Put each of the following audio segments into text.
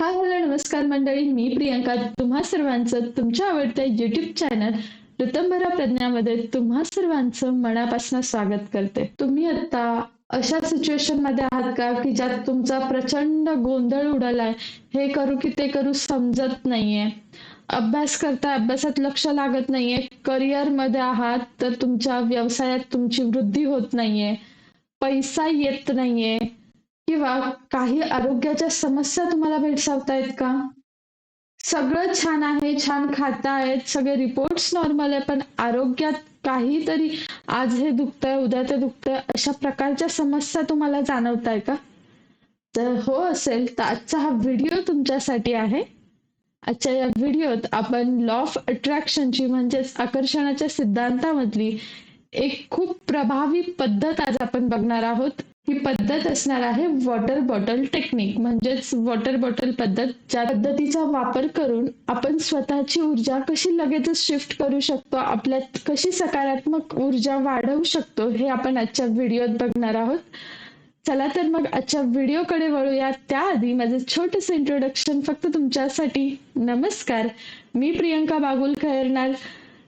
Hi hello नमस्कार मंडळी. मी प्रियंका. तुम्हा सर्वांचं तुमच्या आवडत्या युट्यूब चॅनल ऋतंभरा प्रज्ञामध्ये तुम्हा सर्वांचं मनापासून स्वागत करते. तुम्ही आता अशा सिच्युएशनमध्ये आहात का की ज्यात तुमचा प्रचंड गोंधळ उडालाय? हे करू की ते करू समजत नाहीये. अभ्यास करता अभ्यासात लक्ष लागत नाहीये. करिअरमध्ये आहात तर तुमच्या व्यवसायात तुमची वृद्धी होत नाहीये. पैसा येत नाहीये. किंवा काही आरोग्याच्या समस्या तुम्हाला भेडसावतायत का? सगळं छान आहे छान खातायत सगळे रिपोर्ट्स नॉर्मल आहे पण आरोग्यात काहीतरी आज हे दुखतंय उद्या ते दुखतंय अशा प्रकारच्या समस्या तुम्हाला जाणवताय का? जर हो असेल तर आजचा हा व्हिडिओ तुमच्यासाठी आहे. आजच्या या व्हिडिओत आपण लॉ ऑफ अट्रॅक्शनची म्हणजेच आकर्षणाच्या सिद्धांतामधली एक खूप प्रभावी पद्धत आज आपण बघणार आहोत. ही पद्धत असणार आहे वॉटर बॉटल टेक्निक म्हणजेच वॉटर बॉटल पद्धत ज्या पद्धतीचा वापर करून आपण स्वतःची ऊर्जा कशी लगेचच शिफ्ट करू शकतो आपल्यात कशी सकारात्मक ऊर्जा वाढवू शकतो हे आपण आजच्या व्हिडिओत बघणार आहोत. चला तर मग आजच्या व्हिडिओकडे वळूया. त्याआधी माझं छोटंसं इंट्रोडक्शन फक्त तुमच्यासाठी. नमस्कार. मी प्रियंका बागुल खैरनार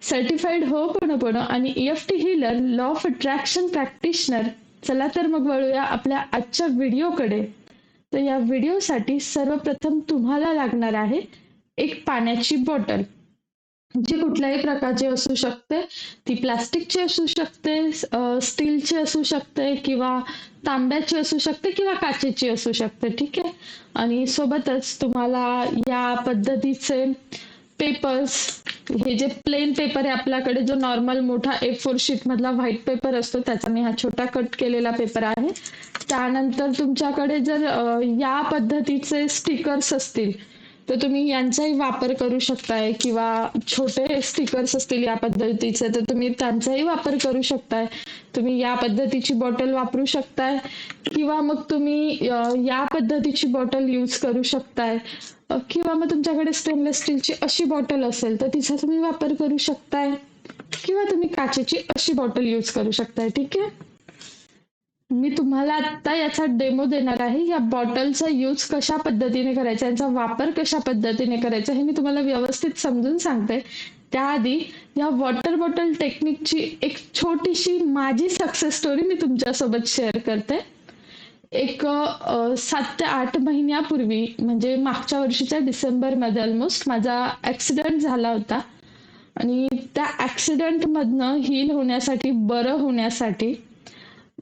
सर्टिफाईड हो पण पण आणि F T healer law of attraction practitioner चला तर मग वळूया आपल्या आजच्या व्हिडिओकडे. तर या व्हिडिओसाठी सर्वप्रथम तुम्हाला लागणार आहे एक पाण्याची बॉटल. जी कुठल्याही प्रकारची असू शकते. ती प्लास्टिकची असू शकते स्टीलची असू शकते किंवा तांब्याची असू शकते किंवा काचेची असू शकते. ठीक आहे? आणि सोबतच तुम्हाला या पद्धतीचे पेपर्स हे जे प्लेन पेपर आहे आपल्याकडे जो नॉर्मल मोठा ए फोर शीट मधला व्हाईट पेपर असतो त्याचा मी हा छोटा कट केलेला पेपर आहे. त्यानंतर तुमच्याकडे जर या पद्धतीचे स्टिकर्स असतील तर तुम्ही यांचाही वापर करू शकताय किंवा छोटे स्टिकर्स असतील या पद्धतीचे तर तुम्ही त्यांचाही वापर करू शकताय. तुम्ही या पद्धतीची बॉटल वापरू शकताय किंवा मग तुम्ही या पद्धतीची बॉटल यूज करू शकताय. किंवा मग तुमच्याकडे स्टेनलेस स्टीलची अशी बॉटल असेल तर तिचा तुम्ही वापर करू शकताय. किंवा तुम्ही काचेची अशी बॉटल यूज करू शकताय ठीक आहे? मी तुम्हाला आता याचा डेमो देणार आहे. या बॉटलचा यूज कशा पद्धतीने करायचा यांचा वापर कशा पद्धतीने करायचा हे मी तुम्हाला व्यवस्थित समजून सांगते. त्याआधी या वॉटर बॉटल टेक्निकची एक छोटीशी माझी सक्सेस स्टोरी मी तुमच्यासोबत शेअर करते. एक सात ते आठ महिन्यापूर्वी म्हणजे मागच्या वर्षीच्या डिसेंबरमध्ये ऑलमोस्ट माझा ॲक्सिडेंट झाला होता. आणि त्या ॲक्सिडेंटमधनं हील होण्यासाठी बरं होण्यासाठी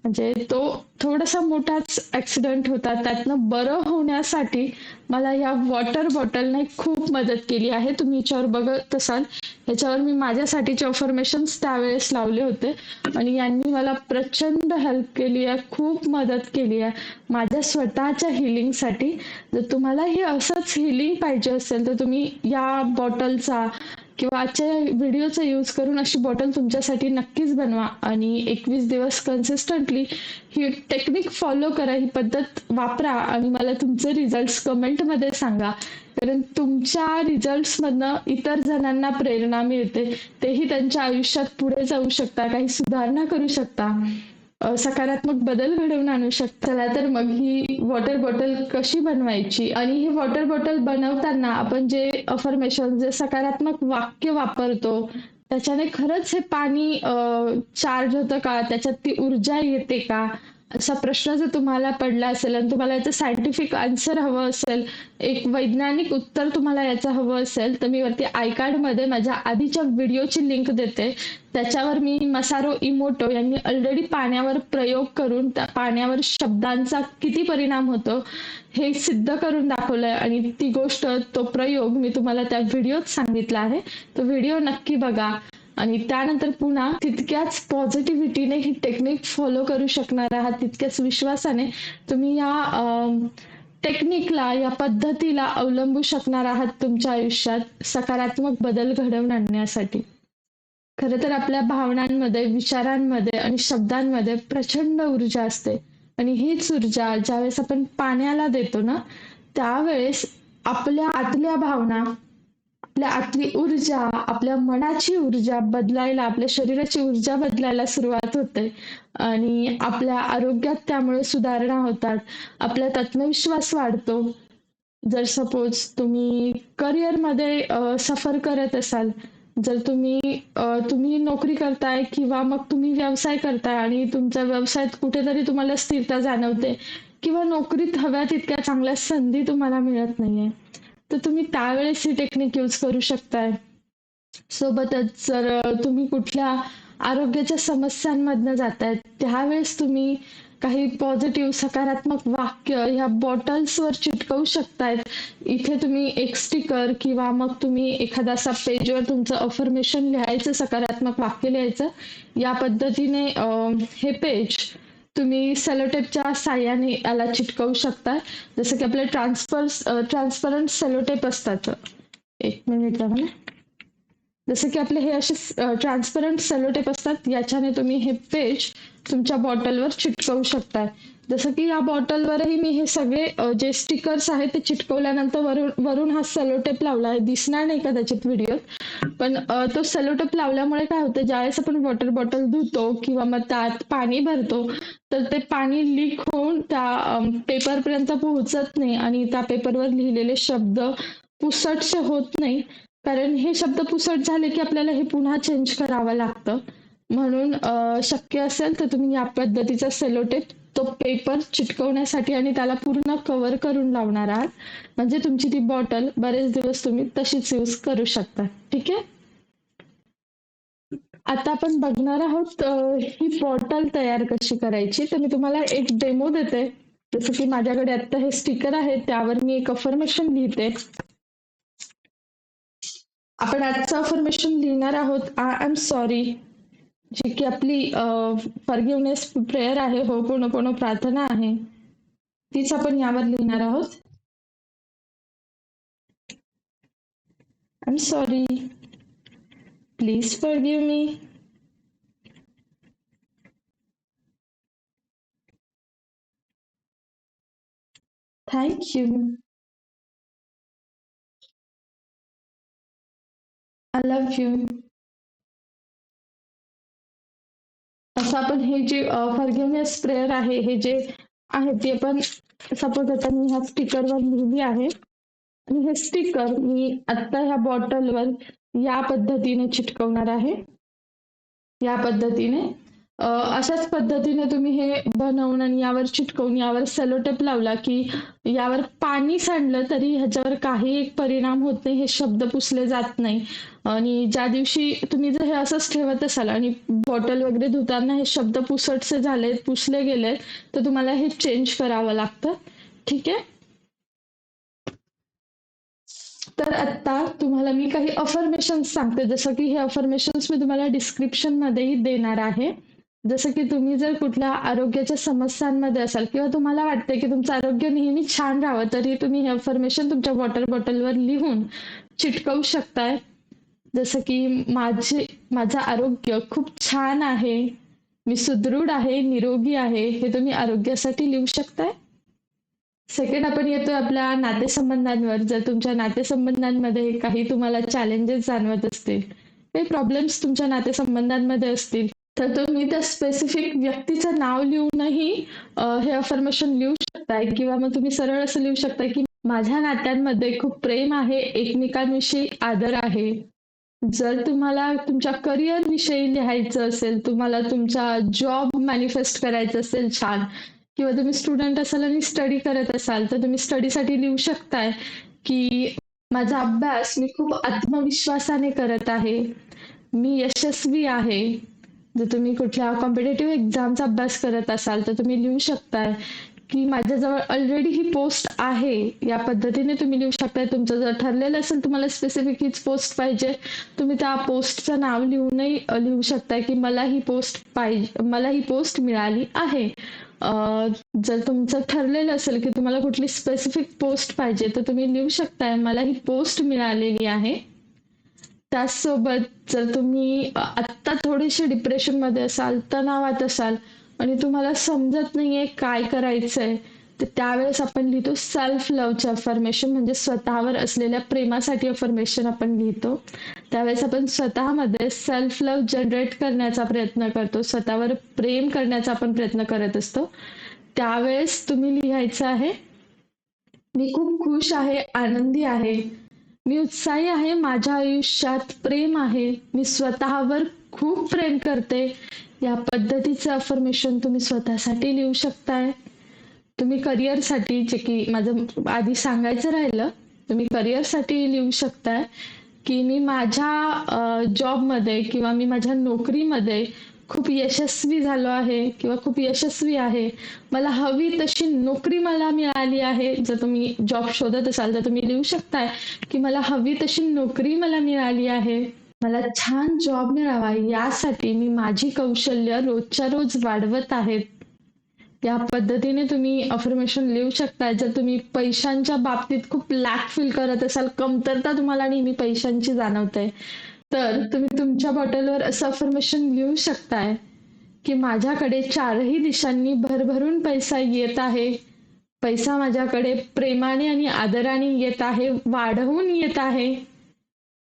म्हणजे तो थोडासा मोठाच ऍक्सिडेंट होता. त्यातनं बरं होण्यासाठी मला या वॉटर बॉटलने खूप मदत केली आहे. तुम्ही याच्यावर बघत असाल. याच्यावर मी माझ्यासाठीचे ऑफर्मेशन्स त्यावेळेस लावले होते. आणि यांनी मला प्रचंड हेल्प केली आहे. खूप मदत केली आहे. माझ्या स्वतःच्या हिलिंगसाठी जर तुम्हाला हे असंच हिलिंग पाहिजे असेल तर तुम्ही या बॉटलचा किंवा आजच्या व्हिडिओचा यूज करून अशी बॉटल तुमच्यासाठी नक्कीच बनवा. आणि एकवीस दिवस कन्सिस्टंटली ही टेक्निक फॉलो करा ही पद्धत वापरा आणि मला तुमचे रिझल्ट कमेंटमध्ये सांगा. कारण तुमच्या रिझल्ट्समधनं इतर जणांना प्रेरणा मिळते. तेही त्यांच्या आयुष्यात पुढे जाऊ शकता काही सुधारणा करू शकता. सकारात्मक बदल घडवून आणू शकतो चला तर मग ही वॉटर बॉटल कशी बनवायची? आणि ही वॉटर बॉटल बनवताना आपण जे अफर्मेशन जे सकारात्मक वाक्य वापरतो त्याच्याने खरंच हे पाणी चार्ज होतं का? त्याच्यात ती ऊर्जा येते का? असा प्रश्न जर तुम्हाला पडला असेल आणि तुम्हाला याचं सायंटिफिक आन्सर हवं असेल एक वैज्ञानिक उत्तर तुम्हाला याचं हवं असेल तर मी वरती आयमध्ये माझ्या आधीच्या व्हिडिओची लिंक देते. त्याच्यावर मी मसारो इमोटो यांनी ऑलरेडी पाण्यावर प्रयोग करून त्या पाण्यावर शब्दांचा किती परिणाम होतो हे सिद्ध करून दाखवलंय आणि ती गोष्ट तो प्रयोग मी तुम्हाला त्या व्हिडिओत सांगितला आहे. तो व्हिडिओ नक्की बघा. आणि त्यानंतर पुन्हा तितक्याच पॉझिटिव्हिटीने ही टेक्निक फॉलो करू शकणार आहात तितक्याच विश्वासाने तुम्ही या टेक्निकला या पद्धतीला अवलंबू शकणार आहात तुमच्या आयुष्यात सकारात्मक बदल घडवून आणण्यासाठी. खरं तर आपल्या भावनांमध्ये विचारांमध्ये आणि शब्दांमध्ये प्रचंड ऊर्जा असते. आणि हीच ऊर्जा ज्यावेळेस आपण पाण्याला देतो ना त्यावेळेस आपल्या आतल्या भावना आपल्या आतली ऊर्जा आपल्या मनाची ऊर्जा बदलायला आपल्या शरीराची ऊर्जा बदलायला सुरुवात होते. आणि आपल्या आरोग्यात त्यामुळे सुधारणा होतात. आपल्यात आत्मविश्वास वाढतो. जर सपोज तुम्ही करिअरमध्ये सफर करत असाल जर तुम्ही तुम्ही नोकरी करताय किंवा मग तुम्ही व्यवसाय करताय आणि तुमच्या व्यवसायात कुठेतरी तुम्हाला स्थिरता जाणवते किंवा नोकरीत हव्या तितक्या चांगल्या संधी तुम्हाला मिळत नाहीये. तर तुम्ही त्यावेळेस ही टेक्निक यूज करू शकताय. सोबतच जर तुम्ही कुठल्या आरोग्याच्या समस्यांमधनं जाताय त्यावेळेस तुम्ही काही पॉझिटिव्ह सकारात्मक वाक्य ह्या बॉटल्सवर चिटकवू शकतायत. इथे तुम्ही एक स्टिकर किंवा मग तुम्ही एखादा असा पेजवर तुमचं अफर्मेशन लिहायचं सकारात्मक वाक्य लिहायचं. या पद्धतीने हे पेज तुम्ही सेलोटेपच्या साह्याने याला चिटकवू शकता. जसं की आपले ट्रान्सफर ट्रान्सपरंट सेलोटेप असतात. एक मिनिट राहा जसं की आपले हे असे ट्रान्सपरंट सेलोटेप असतात याच्याने तुम्ही हे पेज तुमच्या बॉटलवर चिटकवू शकताय. जसं की या बॉटलवरही मी हे सगळे जे स्टिकर्स आहेत ते चिटकवल्यानंतर वरून वरून हा सेलोटेप लावला आहे दिसणार नाही कदाचित व्हिडिओत पण तो सेलोटेप लावल्यामुळे काय होतं ज्यावेळेस आपण वॉटर बॉटल धुतो किंवा मग त्यात पाणी भरतो तर ते पाणी लीक होऊन त्या पेपरपर्यंत पोहोचत नाही आणि त्या पेपरवर लिहिलेले शब्द पुसटसे होत नाही. कारण हे शब्द पुसट झाले की आपल्याला हे पुन्हा चेंज करावं लागतं. म्हणून अ, शक्य असेल तर तुम्ही या पद्धतीचा सेलोटेप तो पेपर चिटकवण्यासाठी आणि त्याला पूर्ण कव्हर करून लावणार आहात. म्हणजे तुमची ती बॉटल बरेच दिवस तुम्ही तशीच यूज करू शकता. ठीक आहे? आता आपण बघणार आहोत अ, ही बॉटल तयार कशी करायची. तर मी तुम्हाला एक डेमो देते. जसं की माझ्याकडे आता हे स्टिकर आहे त्यावर मी एक अफर्मेशन लिहिते. आपण आजचं अफर्मेशन लिहिणार आहोत आय एम सॉरी जी की आपली फॉरगिवनेस प्रेयर आहे हो पूर्ण पूर्ण प्रार्थना आहे तीच आपण यावर लिहिणार आहोत. I am sorry please forgive me thank you I love you असं आपण हे जे फॉरगिवनेस प्रेयर आहे हे जे आहे ते पण सपोज आता मी ह्या स्टिकरवर लिहिली आहे. आणि हे स्टिकर मी आत्ता ह्या बॉटलवर या पद्धतीने चिटकवणार आहे. या पद्धतीने अशाच पद्धतीने तुम्ही हे बनवून आणि यावर चिटकवून यावर सेलोटेप लावला की यावर पाणी सांडलं तरी ह्याच्यावर काही एक परिणाम होत नाही हे शब्द पुसले जात नाही. आणि ज्या दिवशी तुम्ही जर हे असंच ठेवत असाल आणि बॉटल वगैरे धुताना हे शब्द पुसटसे झालेत पुसले गेलेत तर तुम्हाला हे चेंज करावं लागतं. ठीक आहे? तर आता तुम्हाला मी काही अफर्मेशन सांगते. जसं की हे अफर्मेशन्स मी तुम्हाला डिस्क्रिप्शन मध्येही देणार आहे. जसं की तुम्ही जर कुठल्या आरोग्याच्या समस्यांमध्ये असाल किंवा तुम्हाला वाटते की तुमचं आरोग्य नेहमी छान राहावं तरी तुम्ही हे अफर्मेशन तुमच्या वॉटर बॉटलवर लिहून चिटकवू शकताय. जसं की माझे माझं आरोग्य खूप छान आहे मी सुदृढ आहे निरोगी आहे हे तुम्ही आरोग्यासाठी लिहू शकताय. सेकंड आपण येतो आपल्या नातेसंबंधांवर. जर तुमच्या नातेसंबंधांमध्ये काही तुम्हाला चॅलेंजेस जाणवत असतील काही प्रॉब्लेम्स तुमच्या नातेसंबंधांमध्ये असतील तर तुम्ही त्या स्पेसिफिक व्यक्तीचं नाव लिहूनही हे अफर्मेशन लिहू शकताय किंवा मग तुम्ही सरळ असं लिहू शकताय की माझ्या नात्यांमध्ये खूप प्रेम आहे एकमेकांविषयी आदर आहे. जर तुम्हाला तुमच्या करिअर विषयी लिहायचं असेल तुम्हाला तुमचा जॉब मॅनिफेस्ट करायचं असेल छान किंवा तुम्ही स्टुडंट असाल आणि स्टडी करत असाल तर तुम्ही स्टडीसाठी लिहू शकताय की माझा अभ्यास मी खूप आत्मविश्वासाने करत आहे. मी यशस्वी आहे. जर तुम्ही कुठल्या कॉम्पिटेटिव्ह एक्झामचा अभ्यास करत असाल तर तुम्ही लिहू शकताय की माझ्याजवळ ऑलरेडी ही पोस्ट आहे. या पद्धतीने तुम्ही लिहू शकताय. तुमचं जर ठरलेलं असेल तुम्हाला स्पेसिफिक हीच पोस्ट पाहिजे. तुम्ही त्या पोस्टचं नाव लिहूनही लिहू शकताय की मला ही पोस्ट पाहिजे मला ही पोस्ट मिळाली आहे. जर तुमचं ठरलेलं असेल की तुम्हाला कुठली स्पेसिफिक पोस्ट पाहिजे तर तुम्ही लिहू शकताय मला ही पोस्ट मिळालेली आहे. त्याचसोबत जर तुम्ही आत्ता थोडेसे डिप्रेशनमध्ये असाल तणावात असाल आणि तुम्हाला समजत नाहीये काय करायचंय तर त्यावेळेस आपण लिहितो सेल्फ लव्हचे अफर्मेशन म्हणजे स्वतःवर असलेल्या प्रेमासाठी अफर्मेशन आपण लिहितो. त्यावेळेस आपण स्वतःमध्ये सेल्फ लव्ह जनरेट करण्याचा प्रयत्न करतो स्वतःवर प्रेम करण्याचा आपण प्रयत्न करत असतो. त्यावेळेस तुम्ही लिहायचं आहे मी खूप खुश आहे आनंदी आहे मी उत्साही आहे माझ्या आयुष्यात प्रेम आहे. मी स्वतःवर खूप प्रेम करते. या पद्धतीचं अफर्मेशन तुम्ही स्वतःसाठी लिहू शकताय. तुम्ही करिअरसाठी जे की माझं आधी सांगायचं राहिलं तुम्ही करिअरसाठी लिहू शकताय की मी माझ्या जॉबमध्ये किंवा मी माझ्या नोकरीमध्ये खूप यशस्वी झालो आहे किंवा खूप यशस्वी आहे. मला हवी तशी नोकरी मला मिळाली आहे. जर तुम्ही जॉब शोधत असाल तर तुम्ही लिहू शकताय की मला हवी तशी नोकरी मला मिळाली आहे. मला छान जॉब मिळावा यासाठी मी माझी कौशल्य रोजच्या रोज वाढवत आहेत. या पद्धतीने तुम्ही अफर्मेशन लिहू शकता जर तुम्ही पैशांच्या बाबतीत खूप लॅक फील करत असाल कमतरता तुम्हाला नेहमी पैशांची जाणवते तर तुम्ही तुमच्या बॉटलवर असं अफर्मेशन लिहू शकताय की माझ्याकडे चारही दिशांनी भरभरून पैसा येत आहे. पैसा माझ्याकडे प्रेमाने आणि आदराने येत आहे वाढवून येत आहे.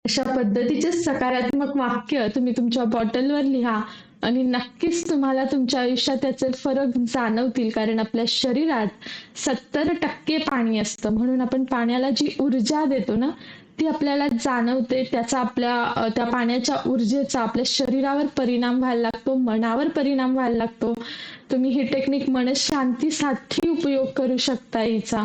अशा पद्धतीचे सकारात्मक वाक्य तुम्ही तुमच्या बॉटलवर लिहा आणि नक्कीच तुम्हाला तुमच्या आयुष्यात त्याचे फरक जाणवतील कारण आपल्या शरीरात सत्तर टक्के पाणी असतं. म्हणून आपण पाण्याला जी ऊर्जा देतो ना ती आपल्याला जाणवते त्याचा आपल्या त्या पाण्याच्या ऊर्जेचा आपल्या शरीरावर परिणाम व्हायला लागतो मनावर परिणाम व्हायला लागतो. तुम्ही ही टेक्निक मनशांतीसाठी उपयोग करू शकता हिचा.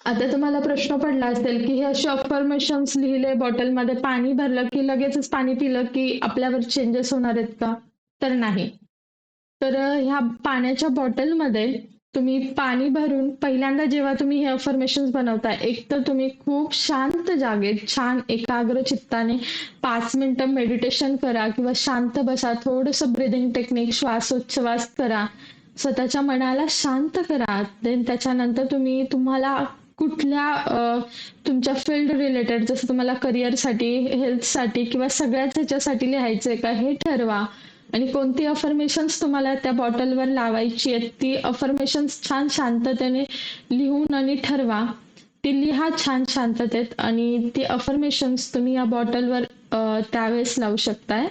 आता तुम्हाला प्रश्न पडला असेल की हे असे अफर्मेशन्स लिहिले बॉटलमध्ये पाणी भरलं की लगेचच पाणी पिलं की आपल्यावर चेंजेस होणार आहेत का? तर नाही. तर ह्या पाण्याच्या बॉटलमध्ये तुम्ही पाणी भरून पहिल्यांदा जेव्हा तुम्ही हे अफर्मेशन बनवता एक तर तुम्ही खूप शांत जागेत छान एकाग्र चित्ताने पाच मिनिटं मेडिटेशन करा किंवा शांत बसा थोडंसं ब्रिदिंग टेक्निक श्वासोच्छवास करा. स्वतःच्या मनाला शांत करा. देन त्याच्यानंतर तुम्ही तुम्हाला कुठल्या तुमच्या फील्ड रिलेटेड जसं तुम्हाला करिअरसाठी हेल्थसाठी किंवा सगळ्याच ह्याच्यासाठी लिहायचंय का हे ठरवा. आणि कोणती अफर्मेशन्स तुम्हाला त्या बॉटलवर लावायची आहेत ती अफर्मेशन्स छान शांततेने लिहून आणि ठरवा. ती लिहा छान शांततेत आणि ती अफर्मेशन्स तुम्ही या बॉटलवर त्यावेळेस लावू शकताय.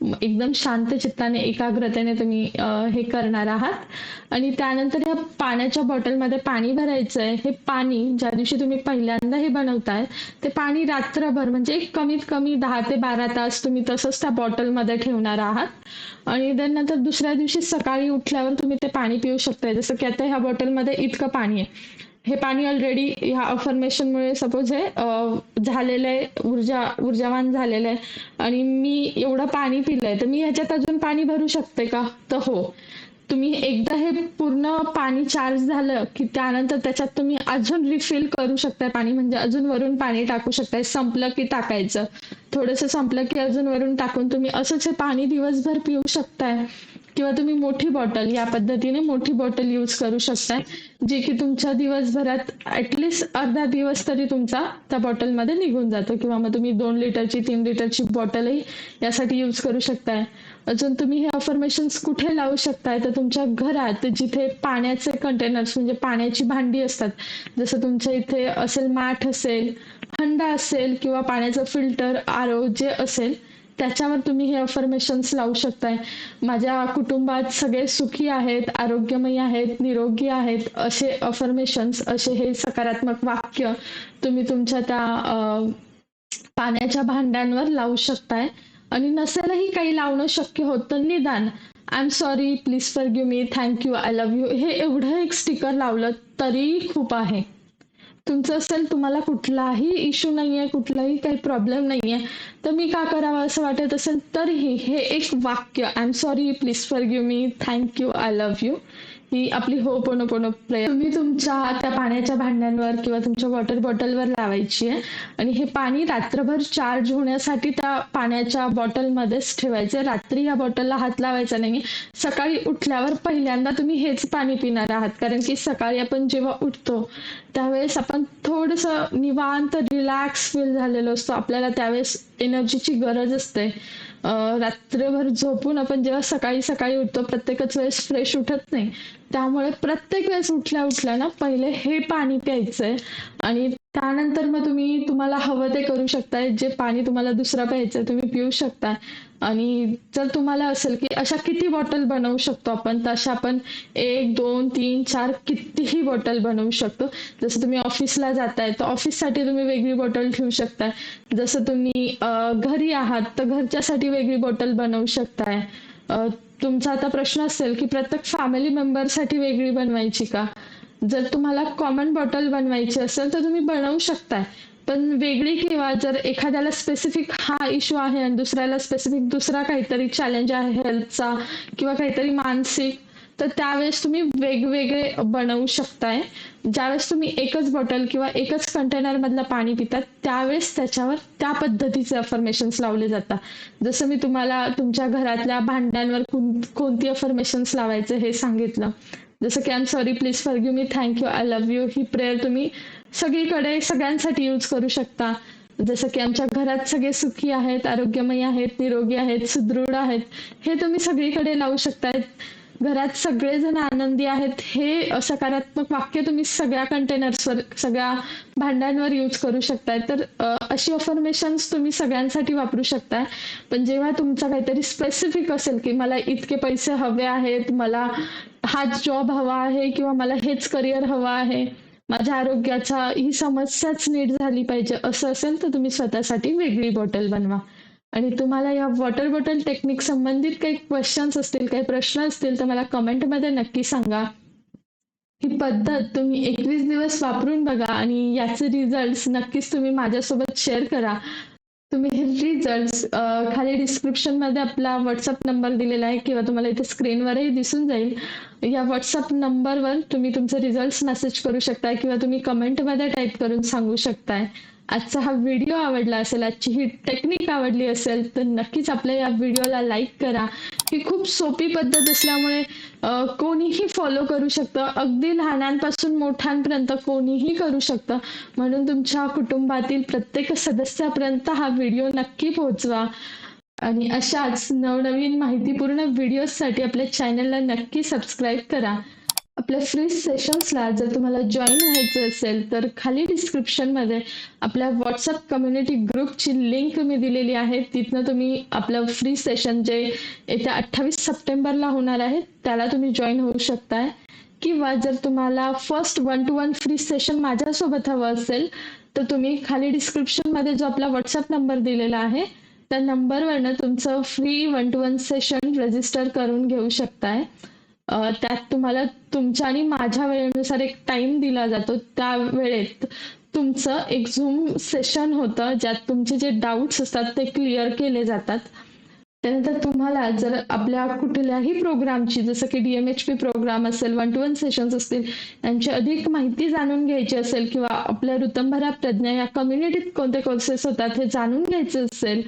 एकदम शांत चित्ताने एकाग्रतेने तुम्ही हे करणार आहात. आणि त्यानंतर ह्या पाण्याच्या बॉटलमध्ये पाणी भरायचं आहे हे पाणी ज्या दिवशी तुम्ही पहिल्यांदा हे बनवताय ते पाणी रात्रभर म्हणजे कमीत कमी दहा ते बारा तास तुम्ही तसंच त्या बॉटलमध्ये ठेवणार आहात. आणि त्यानंतर दुसऱ्या दिवशी सकाळी उठल्यावर तुम्ही ते पाणी पिऊ शकताय. जसं की आता ह्या बॉटलमध्ये इतकं पाणी आहे. हे पाणी ऑलरेडी ह्या अफर्मेशनमुळे सपोज हे झालेलं आहे ऊर्जा ऊर्जावान झालेलं आहे. आणि मी एवढं पाणी पिलंय तर मी ह्याच्यात अजून पाणी भरू शकते का? तर हो. तुम्ही एकदा हे पूर्ण पाणी चार्ज झालं की त्यानंतर त्याच्यात तुम्ही अजून रिफिल करू शकताय पाणी म्हणजे अजून वरून पाणी टाकू शकताय. संपलं की टाकायचं. थोडंसं संपलं की अजून वरून टाकून तुम्ही असंच हे पाणी दिवसभर पिऊ शकताय. किंवा तुम्ही मोठी बॉटल या पद्धतीने मोठी बॉटल यूज करू शकताय जे की तुमच्या दिवसभरात ऍटलिस्ट अर्धा दिवस तरी तुमचा त्या बॉटलमध्ये निघून जातो. किंवा मग तुम्ही दोन लिटरची तीन लिटरची बॉटलही यासाठी यूज करू शकताय. अजून तुम्ही हे अफर्मेशन्स कुठे लावू शकताय? तर तुमच्या घरात जिथे पाण्याचे कंटेनर्स म्हणजे पाण्याची भांडी असतात जसं तुमच्या इथे असेल माठ असेल हंडा असेल किंवा पाण्याचं फिल्टर आरो जे असेल त्याच्यावर तुम्ही हे अफर्मेशन्स लावू शकताय. माझ्या कुटुंबात सगळे सुखी आहेत आरोग्यमयी आहेत निरोगी आहेत असे अफर्मेशन्स असे हे सकारात्मक वाक्य तुम्ही तुमच्या त्या पाण्याच्या भांड्यांवर लावू शकताय. आणि नसेलही काही लावणं शक्य होतं निदान. I am sorry please forgive me thank you I love you हे एवढं एक स्टिकर लावलं तरी खूप आहे. तुमचं असेल तुम्हाला कुठलाही इश्यू नाहीये कुठलाही काही प्रॉब्लेम नाहीये तर मी का करावं असं वाटत असेल तरीही हे एक वाक्य. I am sorry please forgive me thank you I love you की आपली हो पण पण तुम्ही तुमच्या त्या पाण्याच्या भांड्यांवर किंवा तुमच्या वॉटर बॉटलवर लावायची आहे. आणि हे पाणी रात्रभर चार्ज होण्यासाठी त्या पाण्याच्या बॉटलमध्येच ठेवायचं. रात्री या बॉटलला हात लावायचा नाही. सकाळी उठल्यावर पहिल्यांदा तुम्ही हेच पाणी पिणार आहात. कारण की सकाळी आपण जेव्हा उठतो त्यावेळेस आपण थोडस निवांत रिलॅक्स फील झालेलो असतो. आपल्याला त्यावेळेस एनर्जीची गरज असते. रात्रभर झोपून आपण जेव्हा सकाळी सकाळी उठतो प्रत्येकच वेळेस फ्रेश उठत नाही. त्यामुळे प्रत्येक वेळेस उठल्या उठल्या ना पहिले हे पाणी प्यायचंय आणि त्यानंतर मग तुम्ही तुम्हाला हवं ते करू शकताय. जे पाणी तुम्हाला दुसरं प्यायचंय तुम्ही पिऊ शकता आणि जर तुम्हाला असेल की अशा किती बॉटल बनवू शकतो आपण तर अशा आपण एक दोन तीन चार कितीही बॉटल बनवू शकतो. जसं तुम्ही ऑफिसला जाताय तर ऑफिससाठी तुम्ही वेगळी बॉटल ठेवू शकताय. जसं तुम्ही घरी आहात तर घरच्यासाठी वेगळी बॉटल बनवू शकताय. तुमचा आता प्रश्न असेल की प्रत्येक फॅमिली मेंबरसाठी वेगळी बनवायची का? जर तुम्हाला कॉमन बॉटल बनवायची असेल तर तुम्ही बनवू शकताय. पण वेगळी किंवा जर एखाद्याला स्पेसिफिक हा इश्यू आहे आणि दुसऱ्याला स्पेसिफिक दुसरा काहीतरी चॅलेंज आहे हेल्थचा किंवा काहीतरी मानसिक तर त्यावेळेस तुम्ही वेगवेगळे बनवू शकताय. ज्यावेळेस तुम्ही एकच बॉटल किंवा एकच कंटेनर मधलं पाणी पितात त्यावेळेस त्याच्यावर त्या पद्धतीचे अफर्मेशन्स लावले जातात. जसं मी तुम्हाला तुमच्या घरातल्या भांड्यांवर कोणती अफर्मेशन्स लावायचे हे सांगितलं. जसं की I am sorry please forgive me thank you I love you he prayer तुम्ही सगळीकडे सगळ्यांसाठी यूज करू शकता. जसं की आमच्या घरात सगळे सुखी आहेत आरोग्यमयी आहेत निरोगी आहेत सुदृढ आहेत. हे तुम्ही सगळीकडे लावू शकताय घरात सगळेजण आनंदी आहेत. हे सकारात्मक वाक्य तुम्ही सगळ्या कंटेनर्सवर सगळ्या भांड्यांवर यूज करू शकताय. तर अशी अफर्मेशन्स तुम्ही सगळ्यांसाठी वापरू शकताय. पण जेव्हा तुमचा काहीतरी स्पेसिफिक असेल की मला इतके पैसे हवे आहेत मला हाच जॉब हवा आहे किंवा मला हेच करिअर हवं आहे माझ्या आरोग्याचा ही समस्याच नीट झाली पाहिजे. असं असेल तर तुम्ही स्वतःसाठी वेगळी बॉटल बनवा. आणि तुम्हाला या वॉटर बॉटल टेक्निक संबंधित काही क्वेश्चन्स असतील काही प्रश्न असतील तर मला कमेंटमध्ये नक्की सांगा. ही पद्धत तुम्ही एकवीस दिवस वापरून बघा आणि याचे रिझल्ट नक्कीच तुम्ही माझ्यासोबत शेअर करा. तुम्ही हे रिझल्ट खाली डिस्क्रिप्शनमध्ये आपला व्हॉट्सअप नंबर दिलेला आहे किंवा तुम्हाला इथे स्क्रीनवरही दिसून जाईल. या व्हॉट्सअप नंबरवर तुम्ही तुमचे रिझल्ट मेसेज करू शकताय किंवा तुम्ही कमेंटमध्ये टाईप करून सांगू शकताय. आजचा हा व्हिडिओ आवडला असेल आजची ही टेक्निक आवडली असेल तर नक्कीच आपल्या या व्हिडिओला लाईक करा. ही खूप सोपी पद्धत असल्यामुळे कोणीही फॉलो करू शकतं. अगदी लहानांपासून मोठ्यांपर्यंत कोणीही करू शकतं. म्हणून तुमच्या कुटुंबातील प्रत्येक सदस्यापर्यंत हा व्हिडिओ नक्की पोहोचवा. आणि अशाच नवनवीन माहितीपूर्ण व्हिडिओजसाठी आपल्या चॅनलला नक्की सबस्क्राईब करा. आपल्या फ्री सेशन्सला जर तुम्हाला जॉईन व्हायचं असेल तर खाली डिस्क्रिप्शनमध्ये आपल्या व्हॉट्सअप कम्युनिटी ग्रुपची लिंक मी दिलेली आहे. तिथनं तुम्ही आपलं फ्री सेशन जे येत्या अठ्ठावीस सप्टेंबरला होणार आहे त्याला तुम्ही जॉईन होऊ शकताय. किंवा जर तुम्हाला first one to one free session माझ्यासोबत हवं असेल तर तुम्ही खाली डिस्क्रिप्शनमध्ये जो आपला व्हॉट्सअप नंबर दिलेला आहे त्या नंबरवरनं तुमचं free one to one session register करून घेऊ शकताय. त्यात तुम्हाला तुमच्या आणि माझ्या वेळेनुसार एक टाइम दिला जातो. त्या वेळेत तुमचं एक झूम सेशन होतं ज्यात तुमचे जे डाऊट्स असतात ते क्लिअर केले जातात. त्यानंतर तुम्हाला जर आपल्या कुठल्याही प्रोग्रामची जसं की डीएमएच पी प्रोग्राम असेल वन टू वन सेशन्स असतील यांची अधिक माहिती जाणून घ्यायची असेल किंवा आपल्या ऋतंभरा प्रज्ञा या कम्युनिटीत कोणते कोर्सेस होतात हे जाणून घ्यायचे असेल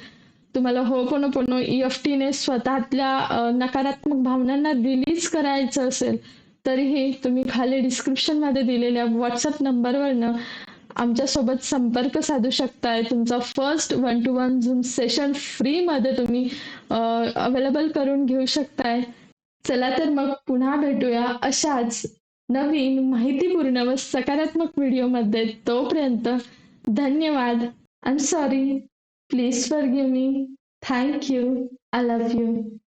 तुम्हाला हो पण पण EFT ने स्वतःतल्या नकारात्मक भावनांना रिलीज करायचं असेल तरीही तुम्ही खाली डिस्क्रिप्शनमध्ये दिलेल्या व्हॉट्सअप नंबरवरनं आमच्यासोबत संपर्क साधू शकताय. तुमचा first one to one Zoom session free मध्ये तुम्ही अवेलेबल करून घेऊ शकताय. चला तर मग पुन्हा भेटूया अशाच नवीन माहितीपूर्ण व सकारात्मक व्हिडिओमध्ये तोपर्यंत धन्यवाद. I am sorry Please forgive me. Thank you. I love you.